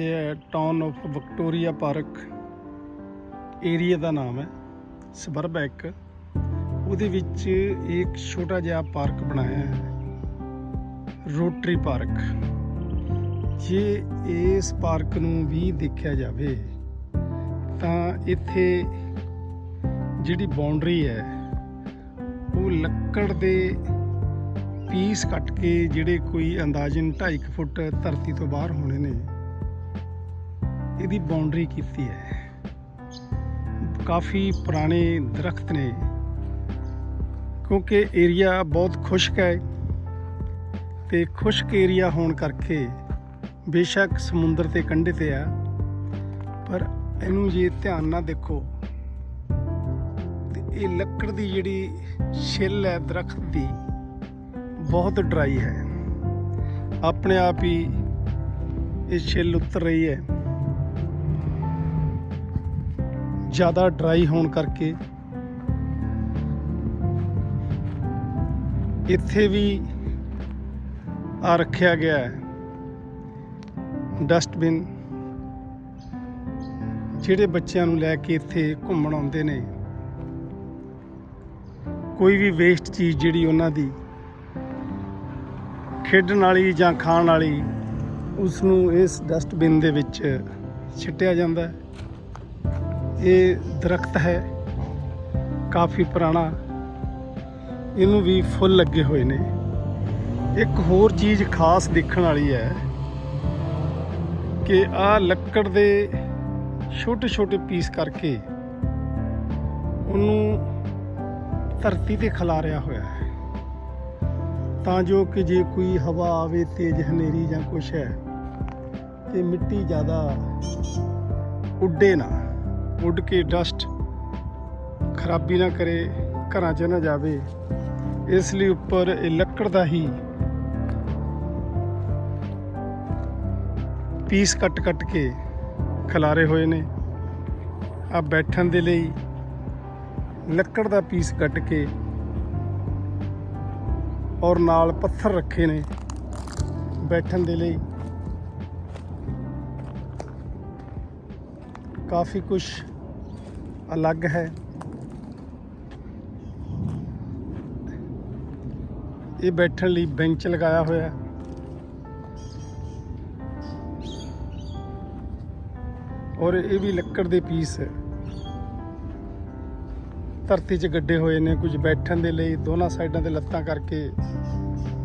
ਇਹ ਹੈ town of Victoria park area ਦਾ ਨਾਮ ਹੈ ਸਬਰਬ ਹੈ ਇੱਕ। ਉਹਦੇ ਵਿੱਚ ਇੱਕ ਛੋਟਾ ਜਿਹਾ ਪਾਰਕ ਬਣਾਇਆ ਹੈ ਰੋਟਰੀ ਪਾਰਕ ਜੇ ਇਸ ਪਾਰਕ ਨੂੰ ਵੀ ਦੇਖਿਆ ਜਾਵੇ, ਤਾਂ ਇੱਥੇ ਜਿਹੜੀ ਬਾਉਂਡਰੀ ਹੈ, ਉਹ ਲੱਕੜ ਦੇ ਪੀਸ ਕੱਟ ਕੇ ਜਿਹੜੇ ਕੋਈ ਅੰਦਾਜ਼ਨ 2.5 ਫੁੱਟ ਧਰਤੀ ਤੋਂ ਬਾਹਰ ਹੋਣੇ ਨੇ। ਇਹਦੀ ਬਾਉਂਡਰੀ ਕੀਤੀ ਹੈ। ਕਾਫੀ ਪੁਰਾਣੇ ਦਰਖਤ ਨੇ। ਕਿਉਂਕਿ ਏਰੀਆ ਬਹੁਤ ਖੁਸ਼ਕ ਹੈ ਤੇ ਖੁਸ਼ਕ ਏਰੀਆ ਹੋਣ ਕਰਕੇ ਬੇਸ਼ੱਕ ਸਮੁੰਦਰ ਤੇ ਕੰਢੇ ਤੇ ਆ। ਪਰ ਇਹਨੂੰ ਜੇ ਧਿਆਨ ਨਾਲ ਦੇਖੋ, ਤੇ ਇਹ ਲੱਕੜ ਦੀ ਜਿਹੜੀ ਛਿੱਲ ਹੈ ਦਰਖਤ ਦੀ, ਬਹੁਤ ਡਰਾਈ ਹੈ। ਆਪਣੇ ਆਪ ਹੀ ਇਹ ਛਿੱਲ ਉਤਰ ਰਹੀ ਹੈ। ਜ਼ਿਆਦਾ ਡਰਾਈ ਹੋਣ ਕਰਕੇ ਇੱਥੇ ਵੀ ਆ ਰੱਖਿਆ ਗਿਆ ਹੈ। ਡਸਟਬਿਨ ਜਿਹੜੇ ਬੱਚਿਆਂ ਨੂੰ ਲੈ ਕੇ ਇੱਥੇ ਘੁੰਮਣ ਆਉਂਦੇ ਨੇ। ਕੋਈ ਵੀ ਵੇਸਟ ਚੀਜ਼ ਜਿਹੜੀ ਉਹਨਾਂ ਦੀ ਖੇਡਣ ਵਾਲੀ ਜਾਂ ਖਾਣ ਵਾਲੀ ਉਸ ਨੂੰ ਇਸ ਡਸਟਬਿਨ ਦੇ ਵਿੱਚ ਛਿੱਟਿਆ ਜਾਂਦਾ ਹੈ। ਇਹ ਦਰਖਤ ਹੈ। ਕਾਫੀ ਪੁਰਾਣਾ। ਇਹਨੂੰ ਵੀ ਫੁੱਲ ਲੱਗੇ ਹੋਏ ਨੇ। ਇੱਕ ਹੋਰ ਚੀਜ਼ ਖਾਸ ਦੇਖਣ ਵਾਲੀ ਹੈ ਕਿ ਆ ਲੱਕੜ ਦੇ ਛੋਟੇ ਛੋਟੇ ਪੀਸ ਕਰਕੇ ਉਹਨੂੰ ਧਰਤੀ ਤੇ ਖਿਲਾਰਿਆ ਹੋਇਆ ਹੈ। ਤਾਂ ਜੋ ਕਿ ਜੇ ਕੋਈ ਹਵਾ ਆਵੇ, ਤੇਜ਼ ਹਨੇਰੀ ਜਾਂ ਕੁਛ ਹੈ, ਤੇ ਮਿੱਟੀ ਜ਼ਿਆਦਾ ਉੱਡੇ ਨਾ। ਉੱਡ ਕੇ ਡਸਟ ਖਰਾਬੀ ਨਾ ਕਰੇ, ਘਰਾਂ 'ਚ ਨਾ ਜਾਵੇ। ਇਸ ਲਈ ਉੱਪਰ ਇਹ ਲੱਕੜ ਦਾ ਹੀ ਪੀਸ ਕੱਟ ਕੱਟ ਕੇ ਖਿਲਾਰੇ ਹੋਏ ਨੇ। ਆ ਬੈਠਣ ਦੇ ਲਈ ਲੱਕੜ ਦਾ ਪੀਸ ਕੱਟ ਕੇ ਔਰ ਨਾਲ ਪੱਥਰ ਰੱਖੇ ਨੇ ਬੈਠਣ ਦੇ ਲਈ। ਕਾਫੀ ਕੁਝ ਅਲੱਗ ਹੈ। ਇਹ ਬੈਠਣ ਲਈ ਬੈਂਚ ਲਗਾਇਆ ਹੋਇਆ ਹੈ। ਔਰ ਇਹ ਵੀ ਲੱਕੜ ਦੇ ਪੀਸ ਧਰਤੀ 'ਚ ਗੱਡੇ ਹੋਏ ਨੇ, ਕੁਝ ਬੈਠਣ ਦੇ ਲਈ, ਦੋਨਾਂ ਸਾਈਡਾਂ ਤੇ ਲੱਤਾਂ ਕਰਕੇ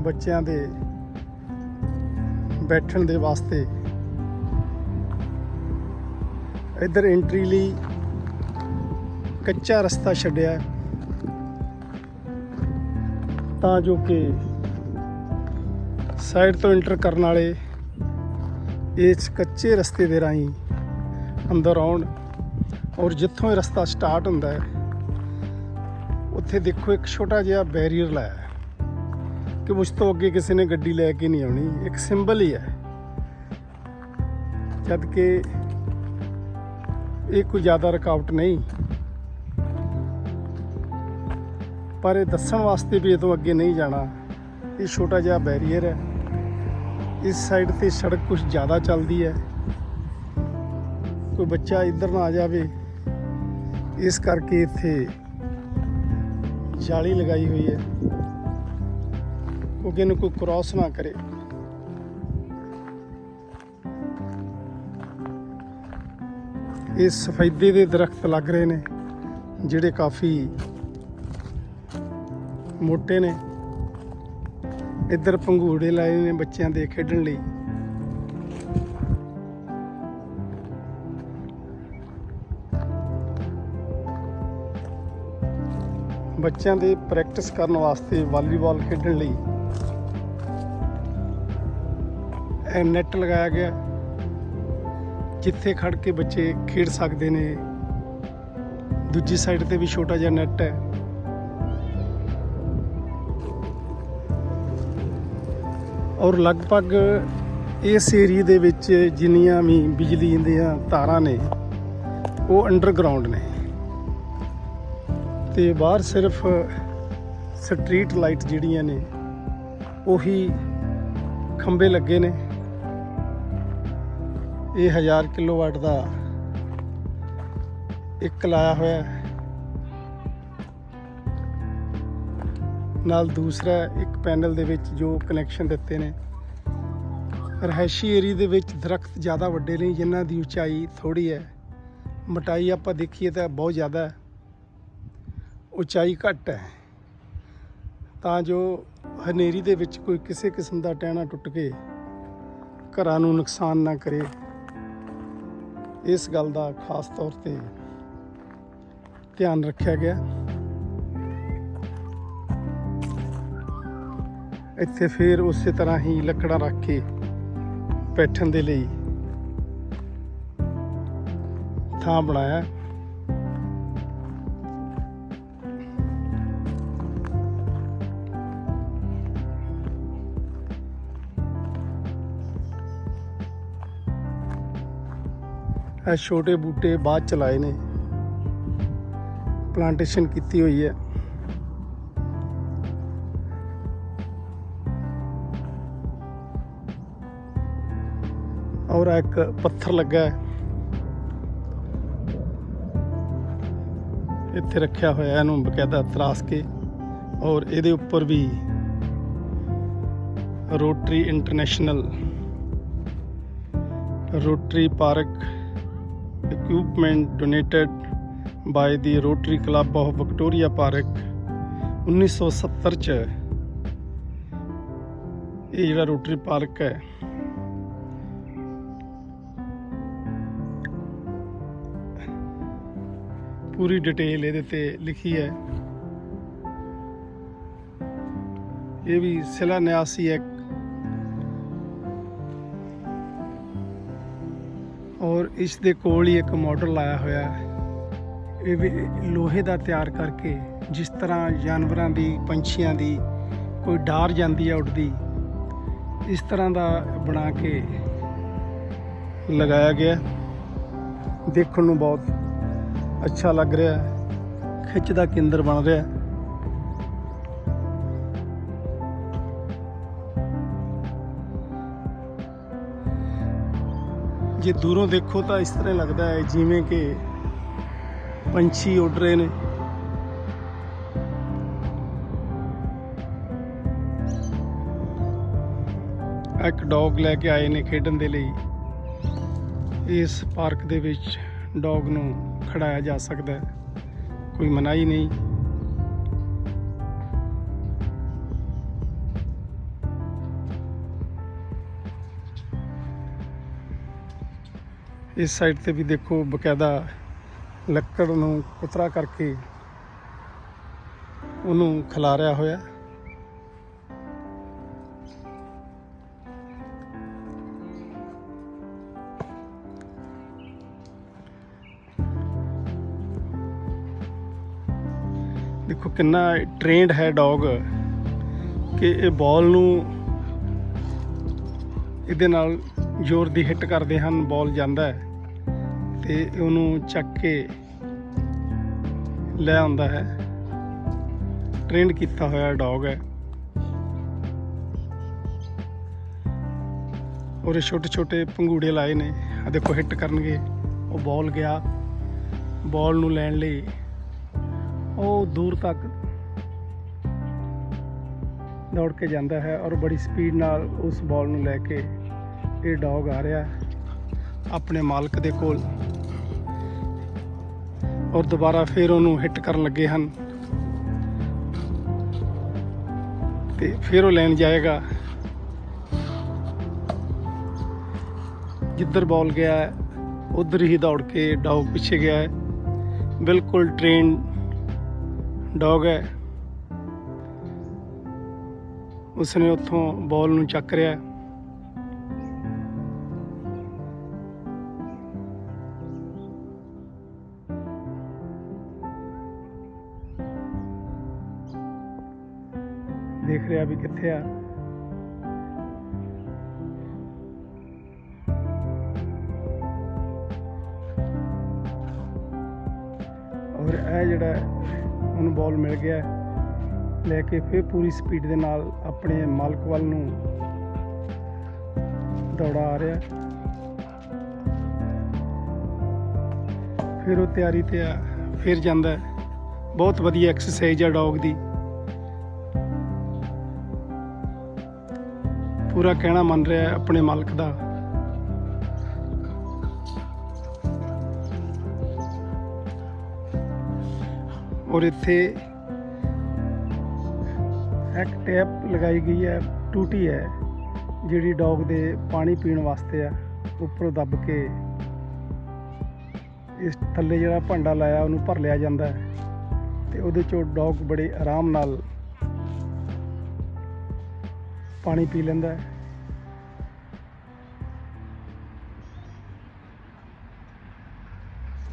ਬੱਚਿਆਂ ਦੇ ਬੈਠਣ ਦੇ ਵਾਸਤੇ। ਇੱਧਰ ਐਂਟਰੀ ਲਈ ਕੱਚਾ ਰਸਤਾ ਛੱਡਿਆ ਤਾਂ ਜੋ ਕਿ ਸਾਈਡ ਤੋਂ ਐਂਟਰ ਕਰਨ ਵਾਲੇ ਇਸ ਕੱਚੇ ਰਸਤੇ ਦੇ ਰਾਹੀਂ ਅੰਦਰ ਆਉਣ ਔਰ ਜਿੱਥੋਂ ਇਹ ਰਸਤਾ ਸਟਾਰਟ ਹੁੰਦਾ ਹੈ, ਉੱਥੇ ਦੇਖੋ ਇੱਕ ਛੋਟਾ ਜਿਹਾ ਬੈਰੀਅਰ ਲਾਇਆ ਹੈ ਕਿ ਉਸ ਤੋਂ ਅੱਗੇ ਕਿਸੇ ਨੇ ਗੱਡੀ ਲੈ ਕੇ ਨਹੀਂ ਆਉਣੀ, ਇੱਕ ਸਿੰਬਲ ਹੀ ਹੈ। ਜਦ ਕਿ ਇਹ ਕੋਈ ਜ਼ਿਆਦਾ ਰੁਕਾਵਟ ਨਹੀਂ। ਪਰ ਇਹ ਦੱਸਣ ਵਾਸਤੇ ਵੀ ਇਹ ਤੋਂ ਅੱਗੇ ਨਹੀਂ ਜਾਣਾ। ਇਹ ਛੋਟਾ ਜਿਹਾ ਬੈਰੀਅਰ ਹੈ। ਇਸ ਸਾਈਡ ਤੇ ਸੜਕ ਕੁਝ ਜ਼ਿਆਦਾ ਚੱਲਦੀ ਹੈ। ਕੋਈ ਬੱਚਾ ਇੱਧਰ ਨਾ ਆ ਜਾਵੇ। ਇਸ ਕਰਕੇ ਇੱਥੇ ਜਾਲੀ ਲਗਾਈ ਹੋਈ ਹੈ। ਕਿਉਂਕਿ ਇਹਨੂੰ ਕੋਈ ਕ੍ਰਾਸ ਨਾ ਕਰੇ। ਇਹ ਸਫੈਦੇ ਦੇ ਦਰਖਤ ਲੱਗ ਰਹੇ ਨੇ, ਜਿਹੜੇ ਕਾਫੀ ਮੋਟੇ ਨੇ। ਇੱਧਰ ਪੰਘੂੜੇ ਲਾਏ ਨੇ ਬੱਚਿਆਂ ਦੇ ਖੇਡਣ ਲਈ। ਬੱਚਿਆਂ ਦੇ ਪ੍ਰੈਕਟਿਸ ਕਰਨ ਵਾਸਤੇ ਵਾਲੀਬਾਲ ਖੇਡਣ ਲਈ। ਇਹ ਨੈਟ ਲਗਾਇਆ ਗਿਆ। ਜਿੱਥੇ ਖੜ ਕੇ ਬੱਚੇ ਖੇਡ ਸਕਦੇ ਨੇ। ਦੂਜੀ ਸਾਈਡ ਤੇ ਵੀ ਛੋਟਾ ਜਿਹਾ ਨੈਟ ਹੈ। ਔਰ ਲਗਭਗ ਇਸ ਏਰੀਏ ਦੇ ਵਿੱਚ ਜਿੰਨੀਆਂ ਵੀ ਬਿਜਲੀ ਦੀਆਂ ਤਾਰਾਂ ਨੇ, ਉਹ ਅੰਡਰਗਰਾਉਂਡ ਨੇ। ਤੇ ਬਾਹਰ ਸਿਰਫ ਸਟਰੀਟ ਲਾਈਟ ਜਿਹੜੀਆਂ ਨੇ, ਉਹੀ ਖੰਬੇ ਲੱਗੇ ਨੇ। ਇਹ 1000 ਕਿਲੋਵਾਟ ਦਾ ਇੱਕ ਲਾਇਆ ਹੋਇਆ ਨਾਲ ਦੂਸਰਾ ਇੱਕ ਪੈਨਲ ਦੇ ਵਿੱਚ ਜੋ ਕਨੈਕਸ਼ਨ ਦਿੱਤੇ ਨੇ। ਰਹਿਸ਼ੀ ਏਰੀਆ ਦੇ ਵਿੱਚ ਦਰਖਤ ਜ਼ਿਆਦਾ ਵੱਡੇ ਨਹੀਂ, ਜਿਨ੍ਹਾਂ ਦੀ ਉਚਾਈ ਥੋੜੀ ਹੈ। ਮਟਾਈ ਆਪਾਂ ਦੇਖੀਏ ਤਾਂ ਬਹੁਤ ਜ਼ਿਆਦਾ ਹੈ। ਉਚਾਈ ਘੱਟ ਹੈ। ਤਾਂ ਜੋ ਹਨੇਰੀ ਦੇ ਵਿੱਚ ਕੋਈ ਕਿਸੇ ਕਿਸਮ ਦਾ ਟਹਿਣਾ ਟੁੱਟ ਕੇ ਘਰਾਂ ਨੂੰ ਨੁਕਸਾਨ ਨਾ ਕਰੇ। ਇਸ ਗੱਲ ਦਾ ਖਾਸ ਤੌਰ ਤੇ ਧਿਆਨ ਰੱਖਿਆ ਗਿਆ। ਇੱਥੇ ਫਿਰ ਉਸੇ ਤਰ੍ਹਾਂ ਹੀ ਲੱਕੜਾਂ ਰੱਖ ਕੇ ਬੈਠਣ ਦੇ ਲਈ ਥਾਂ ਬਣਾਇਆ। ਇਹ ਛੋਟੇ ਬੂਟੇ ਬਾਅਦ ਚਲਾਏ ਨੇ। ਪਲਾਂਟੇਸ਼ਨ ਕੀਤੀ ਹੋਈ ਹੈ। ਔਰ ਇੱਕ ਪੱਥਰ ਲੱਗਾ ਇੱਥੇ ਰੱਖਿਆ ਹੋਇਆ ਇਹਨੂੰ ਬਕਾਇਦਾ ਤਰਾਸ ਕੇ। ਔਰ ਇਹਦੇ ਉੱਪਰ ਵੀ Rotary International, Rotary park equipment donated by the Rotary Club of Victoria Park 1970 ਚ ਇਹ ਜਿਹੜਾ ਰੋਟਰੀ ਪਾਰਕ ਹੈ ਪੂਰੀ ਡਿਟੇਲ ਇਹਦੇ ਤੇ ਲਿਖੀ ਹੈ। ਇਹ ਵੀ ਸ਼ਿਲਾਨਿਆਸ ਹੀ ਹੈ। ਔਰ ਇਸ ਦੇ ਕੋਲ ਹੀ ਇੱਕ ਮਾਡਲ ਲਾਇਆ ਹੋਇਆ ਹੈ। ਇਹ ਵੀ ਲੋਹੇ ਦਾ ਤਿਆਰ ਕਰਕੇ ਜਿਸ ਤਰ੍ਹਾਂ ਜਾਨਵਰਾਂ ਦੀ, ਪੰਛੀਆਂ ਦੀ ਕੋਈ ਡਾਰ ਜਾਂਦੀ ਹੈ ਉੱਡਦੀ, ਇਸ ਤਰ੍ਹਾਂ ਦਾ ਬਣਾ ਕੇ ਲਗਾਇਆ ਗਿਆ। ਦੇਖਣ ਨੂੰ ਬਹੁਤ ਅੱਛਾ ਲੱਗ ਰਿਹਾ ਹੈ। ਖਿੱਚ ਦਾ ਕੇਂਦਰ ਬਣ ਰਿਹਾ ਹੈ। ਜੇ ਦੂਰੋਂ ਦੇਖੋ ਤਾਂ ਇਸ ਤਰ੍ਹਾਂ ਲੱਗਦਾ ਹੈ, ਜਿਵੇਂ ਕਿ ਪੰਛੀ ਉੱਡ ਰਹੇ ਨੇ। ਇੱਕ ਡੌਗ ਲੈ ਕੇ ਆਏ ਨੇ ਖੇਡਣ ਦੇ ਲਈ। ਇਸ ਪਾਰਕ ਦੇ ਵਿੱਚ ਡੌਗ ਨੂੰ ਖੜਾਇਆ ਜਾ ਸਕਦਾ ਹੈ। ਕੋਈ ਮਨਾਹੀ ਨਹੀਂ। ਇਸ ਸਾਈਡ ਤੇ ਵੀ ਦੇਖੋ ਬਕਾਇਦਾ ਲੱਕੜ ਨੂੰ ਕੁਤਰਾ ਕਰਕੇ ਉਹਨੂੰ ਖਿਲਾਰਿਆ ਹੋਇਆ। ਦੇਖੋ ਕਿੰਨਾ ਟ੍ਰੇਨਡ ਹੈ ਡੌਗ ਕਿ ਇਹ ਬਾਲ ਨੂੰ ਇਹਦੇ ਨਾਲ ਜ਼ੋਰ ਦੀ ਹਿੱਟ ਕਰਦੇ ਹਨ ਬਾਲ ਜਾਂਦਾ ਹੈ ਤੇ ਉਹਨੂੰ ਚੱਕ ਕੇ ਲੈ ਆਉਂਦਾ ਹੈ। ਟ੍ਰੇਨਡ ਕੀਤਾ ਹੋਇਆ ਡੌਗ ਹੈ। ਔਰ ਛੋਟੇ ਛੋਟੇ ਪੰਗੂੜੇ ਲਾਏ ਨੇ। ਆ ਦੇਖੋ ਹਿੱਟ ਕਰਨਗੇ। ਉਹ ਬਾਲ ਗਿਆ। ਬਾਲ ਨੂੰ ਲੈਣ ਲਈ ਉਹ ਦੂਰ ਤੱਕ ਦੌੜ ਕੇ ਜਾਂਦਾ ਹੈ ਔਰ ਬੜੀ ਸਪੀਡ ਨਾਲ ਉਸ ਬਾਲ ਨੂੰ ਲੈ ਕੇ ਇਹ ਡੌਗ ਆ ਰਿਹਾ ਆਪਣੇ ਮਾਲਕ ਦੇ ਕੋਲ ਔਰ ਦੁਬਾਰਾ ਫਿਰ ਉਹਨੂੰ ਹਿੱਟ ਕਰਨ ਲੱਗੇ ਹਨ। ਤੇ ਫਿਰ ਉਹ ਲੈਣ ਜਾਏਗਾ। ਜਿੱਧਰ ਬਾਲ ਗਿਆ ਹੈ, ਉਧਰ ਹੀ ਦੌੜ ਕੇ ਡੌਗ ਪਿੱਛੇ ਗਿਆ ਹੈ। ਬਿਲਕੁਲ ਟ੍ਰੇਨ ਡੌਗ ਹੈ। ਉਸਨੇ ਉੱਥੋਂ ਬਾਲ ਨੂੰ ਚੱਕ ਰਿਹਾ ਦੇਖ ਰਿਹਾ ਵੀ ਕਿੱਥੇ ਆ। ਔਰ ਇਹ ਜਿਹੜਾ ਉਹਨੂੰ ਬਾਲ ਮਿਲ ਗਿਆ। ਲੈ ਕੇ ਫਿਰ ਪੂਰੀ ਸਪੀਡ ਦੇ ਨਾਲ ਆਪਣੇ ਮਾਲਕ ਵੱਲ ਨੂੰ ਦੌੜਾ ਆ ਰਿਹਾ। ਫਿਰ ਉਹ ਤਿਆਰੀ ਤੇ ਆ, ਫਿਰ ਜਾਂਦਾ ਬਹੁਤ ਵਧੀਆ ਐਕਸਰਸਾਈਜ਼ ਆ ਡੌਗ ਦੀ। ਪੂਰਾ ਕਹਿਣਾ ਮੰਨ ਰਿਹਾ ਆਪਣੇ ਮਾਲਕ ਦਾ। ਔਰ ਇੱਥੇ ਇੱਕ ਟੈਪ ਲਗਾਈ ਗਈ ਹੈ, ਟੂਟੀ ਹੈ, ਜਿਹੜੀ ਡੌਗ ਦੇ ਪਾਣੀ ਪੀਣ ਵਾਸਤੇ ਆ, ਉੱਪਰੋਂ ਦੱਬ ਕੇ ਇਸ ਥੱਲੇ ਜਿਹੜਾ ਭਾਂਡਾ ਲਾਇਆ, ਉਹਨੂੰ ਭਰ ਲਿਆ ਜਾਂਦਾ ਹੈ ਤੇ ਉਹਦੇ ਚੋਂ ਡੌਗ ਬੜੇ ਆਰਾਮ ਨਾਲ ਪਾਣੀ ਪੀ ਲੈਂਦਾ ਹੈ।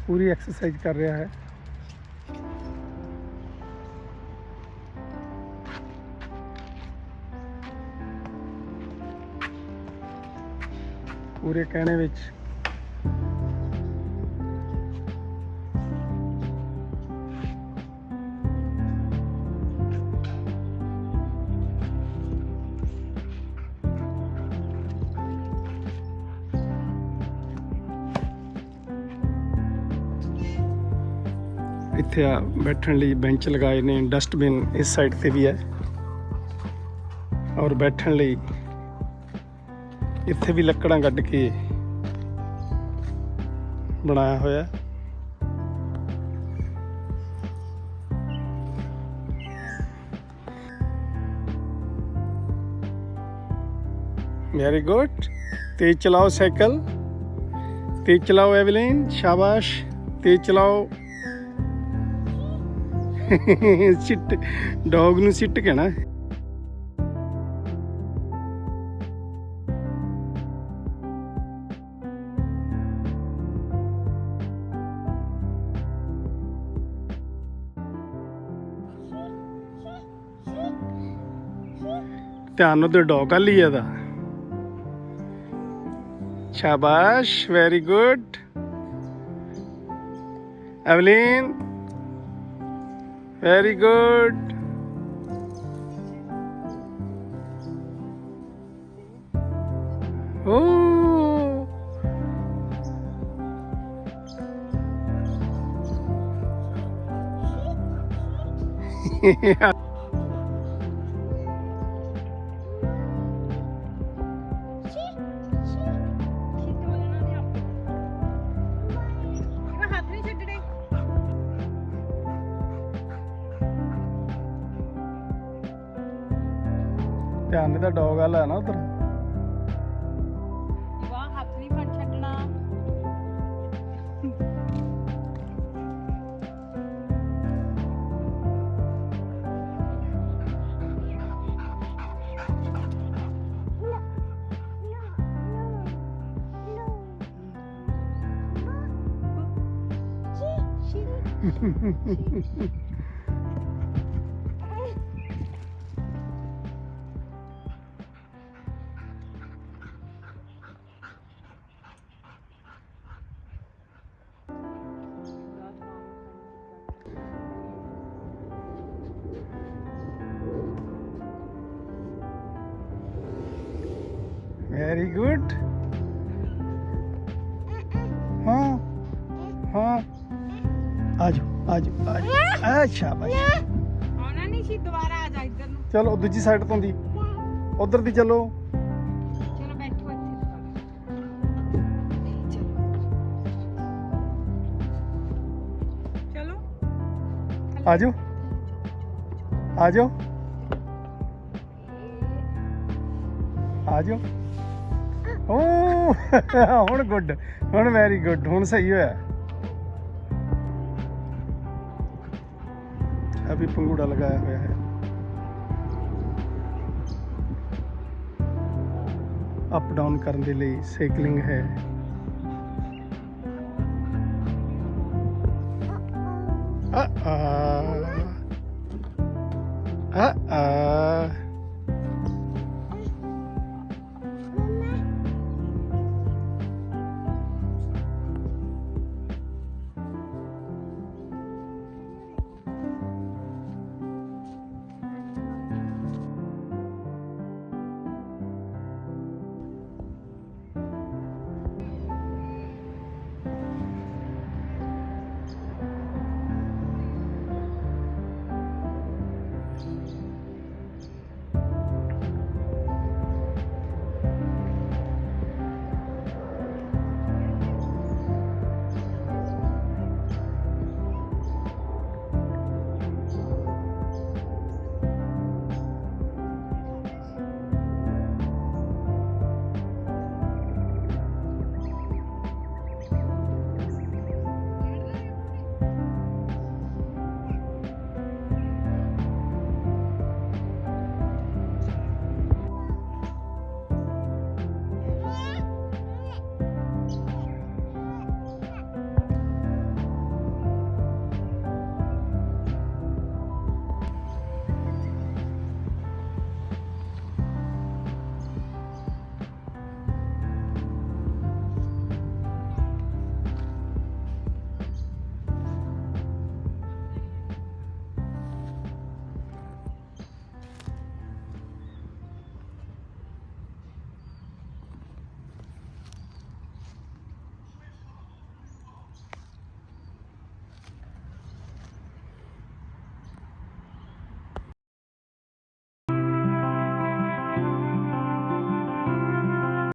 ਪੂਰੀ ਐਕਸਰਸਾਈਜ਼ ਕਰ ਰਿਹਾ ਹੈ। ਪੂਰੇ ਕਹਿਣੇ ਵਿੱਚ। ਇੱਥੇ ਆ ਬੈਠਣ ਲਈ ਬੈਂਚ ਲਗਾਏ ਨੇ, ਡਸਟਬਿਨ ਇਸ ਸਾਈਡ ਤੇ ਵੀ ਹੈ। ਔਰ ਬੈਠਣ ਲਈ ਇੱਥੇ ਵੀ ਲੱਕੜਾਂ ਕੱਢ ਕੇ ਬਣਾਇਆ ਹੋਇਆ ਵੈਰੀ ਗੁੱਡ ਤੇਜ਼ ਚਲਾਓ ਸਾਈਕਲ ਤੇਜ਼ ਚਲਾਓ ਐਵਲਿਨ, ਸ਼ਾਬਾਸ਼। ਤੇਜ਼ ਚਲਾਓ। ਸਿੱਟ, ਡੌਗ ਨੂੰ ਸਿੱਟ ਕਹਿਣਾ ਧਿਆਨ ਨਾਲ ਤੇ ਡੌਗ ਆ ਲਈ ਇਹਦਾ ਸ਼ਾਬਾਸ਼ very good Evelyn very good ਓ ਹੱਥ ਧਿਆਨ ਨਾਲ ਤਾਂ ਡੌਗ ਆ ਲੈ ਨਾ ਉਧਰ। ਵਾਹ ਹੱਥ ਨਹੀਂ ਫੜ ਛੱਡਣਾ। ਵੈਰੀ ਗੁੱਡ ਹਾਂ ਹਾਂ ਆਜੋ ਆਜੋ ਆਜੋ ਆ ਸ਼ਾਬਾਸ਼ ਆਉਣਾ ਨਹੀਂ ਸੀ ਦੁਬਾਰਾ ਆ ਜਾ ਇੱਧਰ ਨੂੰ। ਚਲੋ ਦੂਜੀ ਸਾਈਡ ਤੋਂ ਦੀ। ਉਧਰ ਦੀ ਚਲੋ। ਚਲੋ ਬੈਠੋ ਇੱਥੇ। ਚਲੋ। ਆਜੋ। ਆਜੋ। ਆਜੋ। ਓ ਹੁਣ ਗੁੱਡ, ਹੁਣ ਵੈਰੀ ਗੁੱਡ ਹੁਣ ਸਹੀ ਹੋਇਆ। ਅਭੀ ਪੰਗੂੜਾ ਲਗਾਇਆ ਹੋਇਆ ਹੈ। ਅਪ ਡਾਊਨ ਕਰਨ ਦੇ ਲਈ ਸਾਈਕਲਿੰਗ ਹੈ।